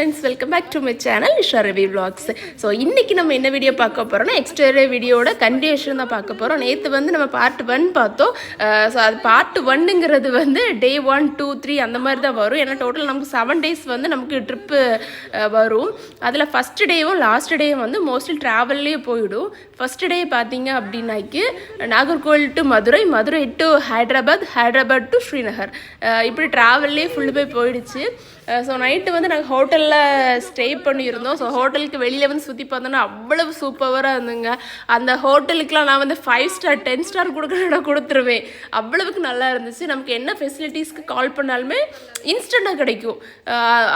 Friends welcome back to my channel Nisha Ravi vlogs so இன்றைக்கி நம்ம என்ன video பார்க்க போகிறோம்னா எக்ஸ்டரே வீடியோட கண்டினியூஷன் தான் பார்க்க போகிறோம் நேற்று வந்து நம்ம பார்ட் ஒன் பார்த்தோம். ஸோ அது பார்ட் ஒன்னுங்கிறது வந்து டே ஒன் டூ த்ரீ அந்த மாதிரி தான் வரும். ஏன்னா டோட்டல் நமக்கு செவன் டேஸ் வந்து நமக்கு ட்ரிப்பு வரும். அதில் ஃபஸ்ட் டேவும் லாஸ்ட் டேவும் வந்து மோஸ்ட்லி ட்ராவல்லே போயிடும். ஃபஸ்ட் டே பார்த்தீங்க அப்படின்னாக்கி Nagercoil to Madurai Madurai to Hyderabad Hyderabad to Srinagar. இப்படி ட்ராவல்லே ஃபுல்லு போய் போயிடுச்சு. ஸோ நைட்டு வந்து நாங்கள் ஹோட்டலில் ஸ்டே பண்ணியிருந்தோம். ஸோ ஹோட்டலுக்கு வெளியில் வந்து சுற்றி பார்த்தோன்னா அவ்வளவு சூப்பராக இருந்துங்க. அந்த ஹோட்டலுக்குலாம் நான் வந்து ஃபைவ் ஸ்டார் டென் ஸ்டார் கொடுக்கணும் கொடுத்துருவேன். அவ்வளவுக்கு நல்லா இருந்துச்சு. நமக்கு என்ன ஃபெசிலிட்டிஸ்க்கு கால் பண்ணாலுமே இன்ஸ்டண்ட்டாக கிடைக்கும்.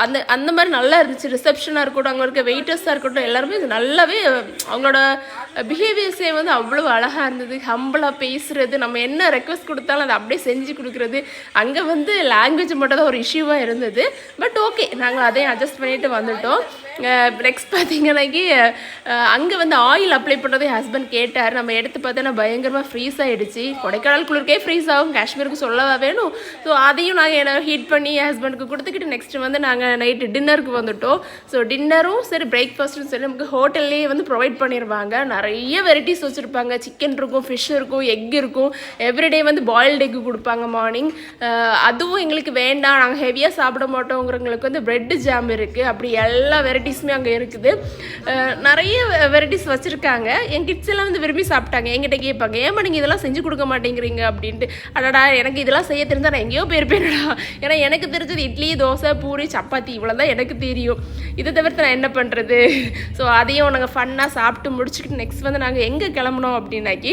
அந்த அந்த மாதிரி நல்லா இருந்துச்சு. ரிசப்ஷனாக இருக்கட்டும் அங்கே இருக்க வெயிட்டர்ஸாக இருக்கட்டும் எல்லாருமே நல்லாவே அவங்களோட பிஹேவியர்ஸே வந்து அவ்வளோ அழகாக இருந்தது. ஹம்பிளாக பேசுகிறது நம்ம என்ன ரெக்வஸ்ட் கொடுத்தாலும் அதை அப்படியே செஞ்சு கொடுக்குறது. அங்கே வந்து லாங்குவேஜ் மட்டும் தான் ஒரு இஷ்யூவாக இருந்தது. பட் ஓகே நாங்கள் அதையும் அட்ஜஸ்ட் பண்ணிட்டு வந்துட்டோம். நெக்ஸ்ட் பார்த்தீங்கன்னாக்கி அங்கே வந்து ஆயில் அப்ளை பண்ணுறதே ஹஸ்பண்ட் கேட்டார். நம்ம எடுத்து பார்த்தோன்னா பயங்கரமாக ஃப்ரீஸ் ஆகிடுச்சு கொடைக்கானல் குளிர்க்கே ஃப்ரீஸ் ஆகும். காஷ்மீருக்கு சொல்லவா வேணும். ஸோ அதையும் நாங்கள் என்ன ஹீட் பண்ணி என் ஹஸ்பண்டுக்கு கொடுத்துக்கிட்டு நெக்ஸ்ட் வந்து நாங்கள் நைட்டு டின்னருக்கு வந்துட்டோம். ஸோ டின்னரும் சரி பிரேக்ஃபாஸ்ட்டும் சரி நமக்கு ஹோட்டல்லேயே வந்து ப்ரொவைட் பண்ணிடுவாங்க நிறைய நிறைய வெரைட்டிஸ் வச்சுருப்பாங்க. சிக்கன் இருக்கும் ஃபிஷ் இருக்கும் எக் இருக்கும். எவ்ரிடே வந்து பாயில்டு எக் கொடுப்பாங்க மார்னிங் அதுவும் எங்களுக்கு வேண்டாம். நாங்கள் ஹெவியாக சாப்பிட மாட்டோங்கிறவங்களுக்கு வந்து பிரெட் ஜாம் இருக்குது அப்படி எல்லா வெரைட்டிஸுமே அங்கே இருக்குது. நிறைய வெரைட்டிஸ் வச்சுருக்காங்க. என் கிட்ஸ் எல்லாம் வந்து விரும்பி சாப்பிட்டாங்க. என்கிட்ட கேட்பாங்க ஏமா நீங்கள் இதெல்லாம் செஞ்சு கொடுக்க மாட்டேங்கிறீங்க? அப்படின்ட்டு. அடடா எனக்கு இதெல்லாம் செய்ய தெரிஞ்சால் நான் எங்கேயோ போயிருப்பேன்டா. ஏன்னா எனக்கு தெரிஞ்சது இட்லி தோசை பூரி சப்பாத்தி இவ்வளோ தான் எனக்கு தெரியும். இதை தவிர்த்து நான் என்ன பண்ணுறது ஸோ அதையும் நாங்கள் ஃபன்னாக சாப்பிட்டு முடிச்சுக்கிட்டு நெக்ஸ்ட் வந்து நாங்கள் எங்கே கிளம்புனோம் அப்படின்னாக்கி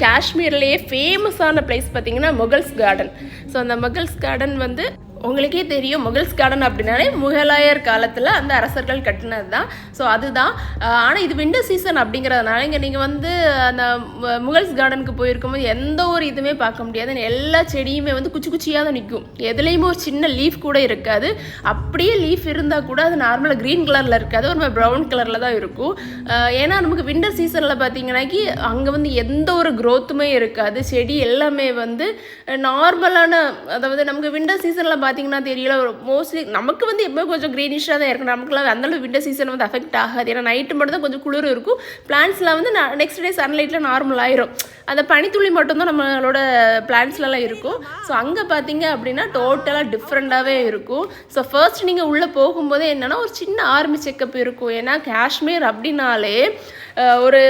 காஷ்மீர்லேயே ஃபேமஸான பிளேஸ் பார்த்தீங்கன்னா முகல்ஸ் கார்டன் ஸோ அந்த முகல்ஸ் கார்டன் வந்து உங்களுக்கே தெரியும் முகல்ஸ் கார்டன் அப்படின்னாலே முகலாயர் காலத்தில் அந்த அரசர்கள் கட்டினது தான் ஸோ அதுதான் ஆனால் இது விண்டர் சீசன் அப்படிங்கிறதுனால இங்கே நீங்கள் வந்து அந்த முகல்ஸ் கார்டனுக்கு போயிருக்கும்போது எந்த ஒரு இதுவுமே பார்க்க முடியாது. எல்லா செடியுமே வந்து குச்சி குச்சியாக தான் நிற்கும் எதுலேயுமே ஒரு சின்ன லீஃப் கூட இருக்காது. அப்படியே லீஃப் இருந்தால் கூட அது நார்மலாக க்ரீன் கலரில் இருக்காது. ஒரு மாதிரி ப்ரௌன் கலரில் தான் இருக்கும். ஏன்னா நமக்கு விண்டர் சீசனில் பார்த்தீங்கன்னாக்கி அங்கே வந்து எந்த ஒரு க்ரோத்துமே இருக்காது. செடி எல்லாமே வந்து நார்மலான அதாவது நமக்கு விண்டர் சீசனில் பார்த்தீங்கன்னா தெரியல மோஸ்ட்லி நமக்கு வந்து எப்போ கொஞ்சம் க்ரீனிஷாக தான் இருக்கும் நமக்குலாம் அந்தளவு விண்டர் சீசன் வந்து அஃபெக்ட் ஆகாது. ஏன்னா நைட்டு மட்டும் தான் கொஞ்சம் குளிர் இருக்கும். பிளான்ஸ்லாம் வந்து நெக்ஸ்ட் டே சன்லைட்டில் நார்மல் ஆயிரும். அந்த பனித்துளி மட்டும்தான் நம்மளோட பிளான்ஸ்லலாம் இருக்கும். ஸோ அங்கே பார்த்தீங்க அப்படின்னா டோட்டலாக டிஃப்ரெண்ட்டாகவே இருக்கும். ஸோ ஃபர்ஸ்ட் நீங்கள் உள்ளே போகும்போதே என்னென்னா ஒரு சின்ன ஆர்மி செக்கப் இருக்கும். ஏன்னா காஷ்மீர் அப்படின்னாலே ஒரு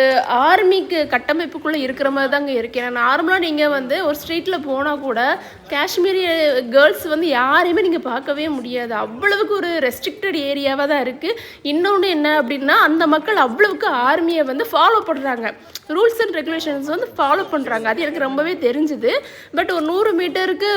ஆர்மிக்கு கட்டமைப்புக்குள்ளே இருக்கிற மாதிரி தாங்க இருக்கு. ஏன்னா நார்மலாக நீங்கள் வந்து ஒரு ஸ்ட்ரீட்டில் போனால் கூட காஷ்மீரி கேர்ள்ஸ் வந்து யாரையுமே நீங்கள் பார்க்கவே முடியாது. அவ்வளவுக்கு ஒரு ரெஸ்ட்ரிக்டட் ஏரியாவாக தான் இருக்குது இன்னொன்று என்ன அப்படின்னா அந்த மக்கள் அவ்வளவுக்கு ஆர்மியை வந்து ஃபாலோ பண்ணுறாங்க ரூல்ஸ் அண்ட் ரெகுலேஷன்ஸ் வந்து ஃபாலோ பண்ணுறாங்க அது எனக்கு ரொம்பவே தெரிஞ்சுது. பட் ஒரு நூறு மீட்டருக்கு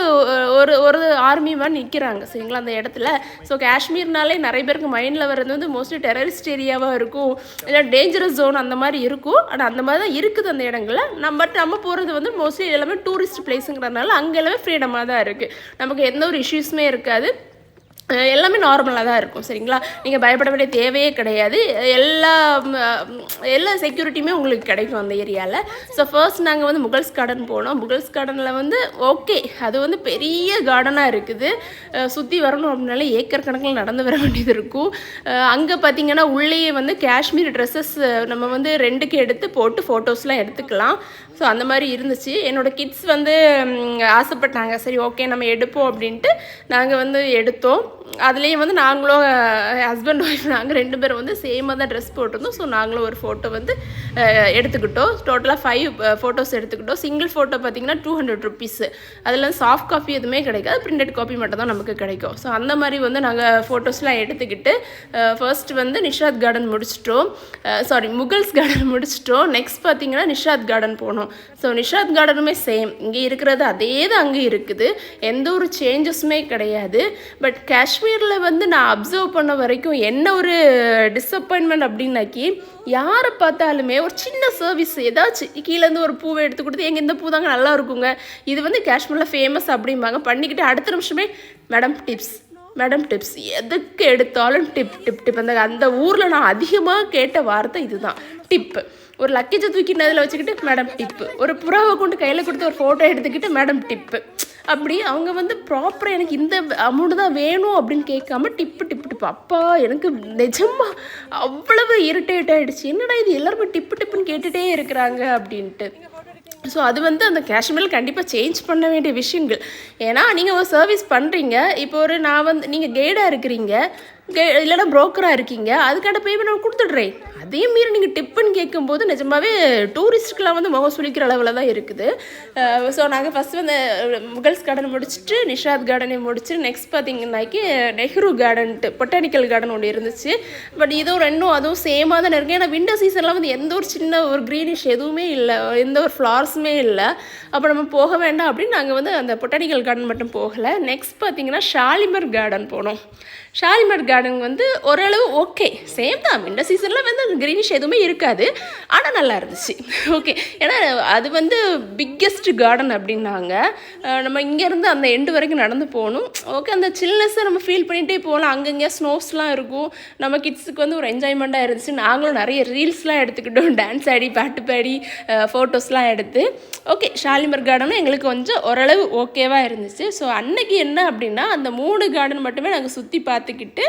ஒரு ஒரு ஆர்மி மாதிரி நிற்கிறாங்க சரிங்களா? அந்த இடத்துல. ஸோ காஷ்மீர்னாலே நிறைய பேருக்கு மைண்டில் வர்றது வந்து மோஸ்ட்லி டெரரிஸ்ட் ஏரியாவாக இருக்கும். இல்லை டேஞ்சரஸ் ஜோன் அந்த மாதிரி இருக்கும். ஆனால் அந்த மாதிரி தான் இருக்குது அந்த இடங்களில். நம்ம பட் நம்ம போகிறது வந்து மோஸ்ட்லி எல்லாமே டூரிஸ்ட் பிளேஸுங்கிறதுனால அங்கே எல்லாமே ஃப்ரீடமாக தான் இருக்குது நமக்கு எந்த ஒரு இஷ்யூஸுமே இருக்காது. எல்லாமே நார்மலாக தான் இருக்கும் சரிங்களா? நீங்கள் பயப்பட வேண்டிய தேவையே கிடையாது. எல்லா எல்லா செக்யூரிட்டியுமே உங்களுக்கு கிடைக்கும் அந்த ஏரியாவில் ஸோ ஃபர்ஸ்ட் நாங்கள் வந்து முகல்ஸ் கார்டன் போனோம். முகல்ஸ் கார்டனில் வந்து ஓகே அது வந்து பெரிய கார்டனாக இருக்குது. சுற்றி வரணும் அப்படின்னாலே ஏக்கர் கணக்கில் நடந்து வர வேண்டியது இருக்கும். அங்கே பார்த்தீங்கன்னா உள்ளேயே வந்து காஷ்மீர் ட்ரெஸ்ஸஸ் நம்ம வந்து ரெண்டுக்கு எடுத்து போட்டு ஃபோட்டோஸ்லாம் எடுத்துக்கலாம். ஸோ அந்த மாதிரி இருந்துச்சு. என்னோட கிட்ஸ் வந்து ஆசைப்பட்டாங்க. சரி ஓகே நம்ம எடுப்போம் அப்படின்ட்டு நாங்கள் வந்து எடுத்தோம். அதுலேயும் வந்து நாங்களும் ஹஸ்பண்ட் ஒய்ஃப் நாங்கள் ரெண்டு பேரும் வந்து சேமாக தான் ட்ரெஸ் போட்டிருந்தோம். ஸோ நாங்களும் ஒரு ஃபோட்டோ வந்து எடுத்துக்கிட்டோம். டோட்டலாக ஃபைவ் ஃபோட்டோஸ் எடுத்துக்கிட்டோம். சிங்கிள் ஃபோட்டோ பார்த்தீங்கன்னா டூ ஹண்ட்ரட் ருபீஸு அதில் சாஃப்ட் காப்பி எதுவுமே கிடைக்காது. பிரிண்டட் காப்பி மட்டும் தான் நமக்கு கிடைக்கும். ஸோ அந்த மாதிரி வந்து நாங்கள் ஃபோட்டோஸ்லாம் எடுத்துக்கிட்டு ஃபர்ஸ்ட் வந்து நிஷாத் கார்டன் முடிச்சிட்டோம். சாரி முகல்ஸ் கார்டன் முடிச்சிட்டோம். நெக்ஸ்ட் பார்த்தீங்கன்னா நிஷாத் கார்டன் போனோம். ஸோ நிஷாத் கார்டனுமே சேம் இங்கே இருக்கிறது அதே தான் அங்கே இருக்குது. எந்த ஒரு சேஞ்சஸுமே கிடையாது. பட் கேஷ் காஷ்மீரில் வந்து நான் அப்சர்வ் பண்ண வரைக்கும் என்ன ஒரு டிஸப்பாயின்மெண்ட் அப்படின்னாக்கி யாரை பார்த்தாலுமே ஒரு சின்ன சர்வீஸ் ஏதாச்சும் கீழேருந்து ஒரு பூவை எடுத்து கொடுத்து எங்கள் இந்த பூ தாங்க நல்லா இருக்குங்க. இது வந்து காஷ்மீரில் ஃபேமஸ் அப்படிம்பாங்க. பண்ணிக்கிட்டு அடுத்த நிமிஷமே மேடம் டிப்ஸ் மேடம் டிப்ஸ் எதுக்கு எடுத்தாலும் டிப் டிப் டிப் அந்த அந்த ஊரில் நான் அதிகமாக கேட்ட வார்த்தை இதுதான். டிப்பு ஒரு லக்கேஜை தூக்கி அதில் வச்சுக்கிட்டு மேடம் டிப்பு ஒரு புறாவை கொண்டு கையில் கொடுத்து ஒரு ஃபோட்டோ எடுத்துக்கிட்டு மேடம் டிப்பு அப்படி அவங்க வந்து ப்ராப்பராக எனக்கு இந்த அமௌண்ட்டு தான் வேணும் அப்படின்னு கேட்காம டிப்பு டிப்பு டிப்பு அப்பா எனக்கு நிஜமாக அவ்வளவு இரிட்டேட் ஆகிடுச்சு என்னடா இது எல்லாருமே டிப்பு டிப்புன்னு கேட்டுகிட்டே இருக்கிறாங்க அப்படின்ட்டு. ஸோ அது வந்து அந்த காஷ்மீரில் கண்டிப்பாக சேஞ்ச் பண்ண வேண்டிய விஷயங்கள். ஏன்னா நீங்கள் ஒரு சர்வீஸ் பண்ணுறீங்க இப்போ ஒரு நான் வந்து நீங்கள் கைடாக இருக்கிறீங்க. இல்லைன்னா ப்ரோக்கராக இருக்கீங்க. அதுக்கான பேமெண்ட் நான் கொடுத்துட்றேன். அதே மீறி நீங்கள் டிப்புன்னு கேட்கும்போது நிஜமாவே டூரிஸ்ட்டுக்கெலாம் வந்து முகம் சுளிக்கிற அளவில் தான் இருக்குது. ஸோ நாங்கள் ஃபஸ்ட் வந்து முகல்ஸ் கார்டன் முடிச்சுட்டு நிஷாத் கார்டனை முடிச்சு நெக்ஸ்ட் பார்த்தீங்கன்னாக்கி நெஹ்ரு கார்டன்ட்டு பொட்டானிக்கல் கார்டன் ஒன்று இருந்துச்சு. பட் இதுவும் ரெண்டும் அதுவும் சேமாக தான் இருக்குது ஏன்னா விண்டர் சீசன்லாம் வந்து எந்த ஒரு சின்ன ஒரு க்ரீனிஷ் எதுவுமே இல்லை. எந்த ஒரு ஃப்ளார்ஸுமே இல்லை. அப்போ நம்ம போக வேண்டாம் அப்படின்னு நாங்கள் வந்து அந்த பொட்டானிக்கல் கார்டன் மட்டும் போகலை. நெக்ஸ்ட் பார்த்தீங்கன்னா ஷாலிமர் கார்டன் போனோம். ஷாலிமர் கார்டன் வந்து ஓரளவு ஓகே சேம் தான். இந்த சீசனில் வந்து க்ரீனிஷ் எதுவுமே இருக்காது. ஆனால் நல்லா இருந்துச்சு. ஓகே ஏன்னா அது வந்து பிக்கெஸ்ட் கார்டன் அப்படின்னாங்க. நம்ம இங்கேருந்து அந்த எண்டு வரைக்கும் நடந்து போகணும். ஓகே அந்த சில்னஸ்ஸை நம்ம ஃபீல் பண்ணிகிட்டே போகலாம். அங்கங்கே ஸ்னோஸ்லாம் இருக்கும். நம்ம கிட்ஸுக்கு வந்து ஒரு என்ஜாய்மெண்ட்டாக இருந்துச்சு. நாங்களும் நிறைய ரீல்ஸ்லாம் எடுத்துக்கிட்டோம். டான்ஸ் ஆடி பாட்டு பாடி ஃபோட்டோஸ்லாம் எடுத்து. ஓகே ஷாலிமர் கார்டனும் எங்களுக்கு கொஞ்சம் ஓரளவு ஓகேவாக இருந்துச்சு. ஸோ அன்னைக்கு என்ன அப்படின்னா அந்த மூணு கார்டன் மட்டுமே நாங்கள் சுற்றி பார்த்துக்கிட்டு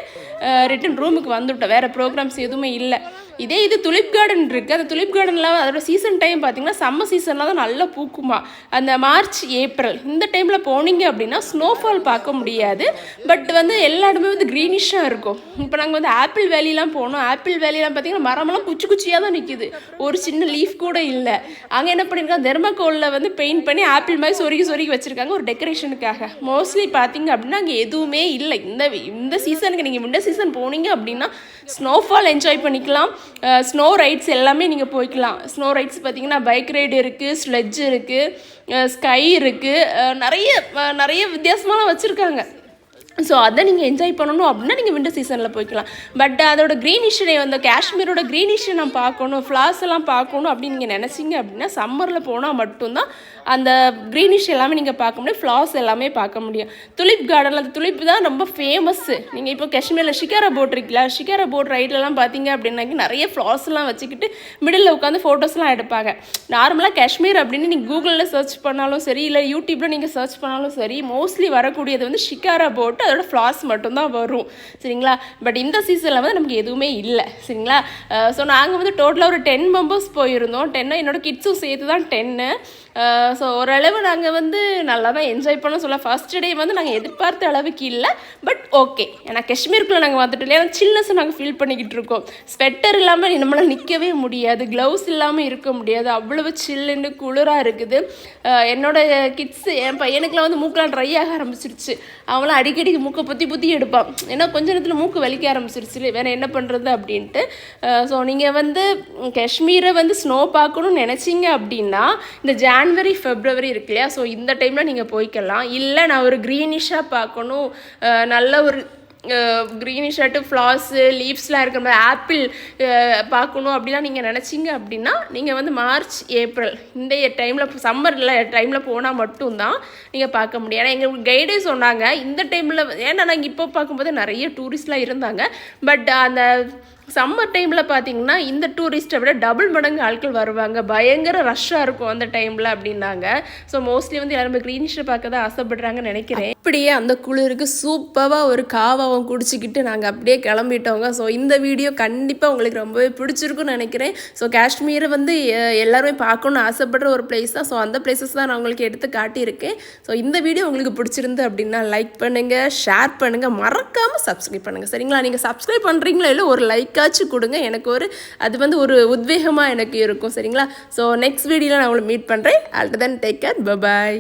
ரிட்டன் ரூமுக்கு வந்துவிட்டோம். வேறு ப்ரோக்ராம்ஸ் எதுவுமே இல்லை. இதே இது துலிப் கார்டன் இருக்குது அந்த துலிப் கார்டனில் அதோட சீசன் டைம் பார்த்தீங்கன்னா சம்மர் சீசனில் தான் நல்லா பூக்குமா. அந்த மார்ச் ஏப்ரல் இந்த டைமில் போனீங்க அப்படின்னா ஸ்னோஃபால் பார்க்க முடியாது. பட் வந்து எல்லா இடமே வந்து க்ரீனிஷாக இருக்கும். இப்போ நாங்கள் வந்து ஆப்பிள் வேலிலாம் போனோம். ஆப்பிள் வேலிலாம் பார்த்தீங்கன்னா மரமெல்லாம் குச்சி குச்சியாக தான் நிற்கிது ஒரு சின்ன லீஃப் கூட இல்லை. அங்கே என்ன பண்ணியிருக்காங்க தெர்மக்கோலில் வந்து பெயிண்ட் பண்ணி ஆப்பிள் மாதிரி சொருகி சொருகி வச்சுருக்காங்க ஒரு டெக்கரேஷனுக்காக மோஸ்ட்லி பார்த்தீங்க அப்படின்னா அங்கே எதுவுமே இல்லை. இந்த இந்த சீசனுக்கு நீங்கள் விண்டர் சீசன் போனீங்க அப்படின்னா ஸ்னோஃபால் என்ஜாய் பண்ணிக்கலாம். ஸ்னோ ரைட்ஸ் எல்லாமே நீங்கள் போய்க்கலாம். ஸ்னோ ரைட்ஸ் பார்த்தீங்கன்னா பைக் ரைடு இருக்குது ஸ்லெட்ஜ் இருக்குது ஸ்கை இருக்குது நிறைய நிறைய வித்தியாசமாலாம் வச்சுருக்காங்க. ஸோ அதை நீங்கள் என்ஜாய் பண்ணணும் அப்படின்னா நீங்கள் விண்டர் சீசனில் போய்க்கலாம். பட் அதோட க்ரீனிஷனை அந்த காஷ்மீரோட க்ரீனிஷை நான் பார்க்கணும் ஃப்ளார்ஸ் எல்லாம் பார்க்கணும் அப்படின்னு நீங்கள் நினச்சிங்க அப்படின்னா சம்மரில் போனால் மட்டும்தான் அந்த க்ரீனிஷ் எல்லாமே நீங்கள் பார்க்க முடியும் ஃப்ளார்ஸ் எல்லாமே பார்க்க முடியும். துலிப் கார்டனில் அந்த துலிப் தான் ரொம்ப ஃபேமஸ்ஸு நீங்கள் இப்போ காஷ்மீரில் ஷிகாரா போட் இருக்குல்ல ஷிகாரா போட் ரைட்லலாம் பார்த்தீங்க அப்படின்னாக்கி நிறைய ஃப்ளார்ஸ்லாம் வச்சுக்கிட்டு மிடில் உட்காந்து ஃபோட்டோஸ்லாம் எடுப்பாங்க. நார்மலாக காஷ்மீர் அப்படின்னு நீங்கள் கூகுளில் சர்ச் பண்ணாலும் சரி இல்லை யூடியூப்பில் நீங்கள் சர்ச் பண்ணாலும் சரி மோஸ்ட்லி வரக்கூடியது வந்து ஷிகாரா போட்டு அதோட ஃப்ளாஸ் மட்டும்தான் வரும். சரிங்களா? பட் இந்த சீசனில் வந்து நமக்கு எதுவுமே இல்லை. சரிங்களா? ஸோ நாங்கள் வந்து டோட்டலாக ஒரு டென் மெம்பர்ஸ் போயிருந்தோம். டென்னு என்னோட கிட்ஸும் சேர்த்து தான் டென்னு ஸோ ஓரளவு நாங்கள் வந்து நல்லா தான் என்ஜாய் பண்ண சொல்ல ஃபர்ஸ்ட் டே வந்து நாங்கள் எதிர்பார்த்த அளவுக்கு இல்லை பட் ஓகே ஏன்னா காஷ்மீருக்குள்ளே நாங்கள் வந்துட்டு இல்லை ஏன்னா நாங்கள் ஃபீல் பண்ணிக்கிட்டு இருக்கோம். ஸ்வெட்டர் இல்லாமல் நம்மளால் நிற்கவே முடியாது க்ளவுஸ் இல்லாமல் இருக்க முடியாது. அவ்வளவு சில்லுன்னு குளிராக இருக்குது. என்னோட கிட்ஸு என் பையனுக்குலாம் வந்து மூக்கெலாம் ட்ரை ஆக ஆரம்பிச்சிருச்சு. அவங்களாம் அடிக்கடி மூக்கை புத்தி புத்தி எடுப்பான். ஏன்னா கொஞ்ச நேரத்தில் மூக்கு வலிக்க ஆரம்பிச்சிருச்சு வேறு என்ன பண்ணுறது அப்படின்ட்டு. ஸோ நீங்கள் வந்து காஷ்மீரை வந்து ஸ்னோ பார்க்கணும்னு நினச்சிங்க அப்படின்னா இந்த ஜான்வரி ஃபெப்ரவரி இருக்கு இல்லையா? ஸோ இந்த டைமில் நீங்கள் போய்க்கலாம். இல்லை நான் ஒரு க்ரீனிஷாக பார்க்கணும். நல்ல ஒரு க்ரீனிஷ் ஷர்ட்டு ஃப்ளாஸு லீவ்ஸ்லாம் இருக்கிற மாதிரி ஆப்பிள் பார்க்கணும் அப்படிலாம் நீங்கள் நினச்சிங்க அப்படின்னா நீங்கள் வந்து மார்ச் ஏப்ரல் இந்த டைமில் சம்மரில் டைமில் போனால் மட்டும்தான் நீங்கள் பார்க்க முடியும். ஏன்னா எங்களுக்கு கைடே சொன்னாங்க. இந்த டைமில் ஏன்னா நாங்கள் இப்போ பார்க்கும்போது நிறைய டூரிஸ்ட்லாம் இருந்தாங்க. பட் அந்த சம்மர் டைமில் பார்த்தீங்கன்னா இந்த டூரிஸ்ட்டை விட டபுள் மடங்கு ஆட்கள் வருவாங்க. பயங்கர ரஷ்ஷாக இருக்கும் அந்த டைமில் அப்படின்னாங்க. ஸோ மோஸ்ட்லி வந்து எல்லாருமே க்ரீனிஷை பார்க்க தான் ஆசைப்படுறாங்கன்னு நினைக்கிறேன். அப்படியே அந்த குளிருக்கு சூப்பராக ஒரு காவாவும் குடிச்சிக்கிட்டு நாங்கள் அப்படியே கிளம்பிட்டோங்க. ஸோ இந்த வீடியோ கண்டிப்பாக உங்களுக்கு ரொம்பவே பிடிச்சிருக்குன்னு நினைக்கிறேன். ஸோ காஷ்மீரை வந்து எல்லாருமே பார்க்கணுன்னு ஆசைப்படுற ஒரு பிளேஸ் தான். ஸோ அந்த பிளேசஸ் தான் நான் உங்களுக்கு எடுத்து காட்டியிருக்கேன். ஸோ இந்த வீடியோ உங்களுக்கு பிடிச்சிருந்து அப்படின்னா லைக் பண்ணுங்கள் ஷேர் பண்ணுங்கள் மறக்காமல் சப்ஸ்கிரைப் பண்ணுங்கள் சரிங்களா? நீங்கள் சப்ஸ்கிரைப் பண்ணுறீங்களா இல்லை ஒரு லைக்காக ஏதாச்சும் கொடுங்க. எனக்கு ஒரு அது வந்து ஒரு உத்வேகமாக எனக்கு இருக்கும். சரிங்களா? ஸோ நெக்ஸ்ட் வீடியோவில் நான் உங்களை மீட் பண்ணுறேன் Alt then take care bye bye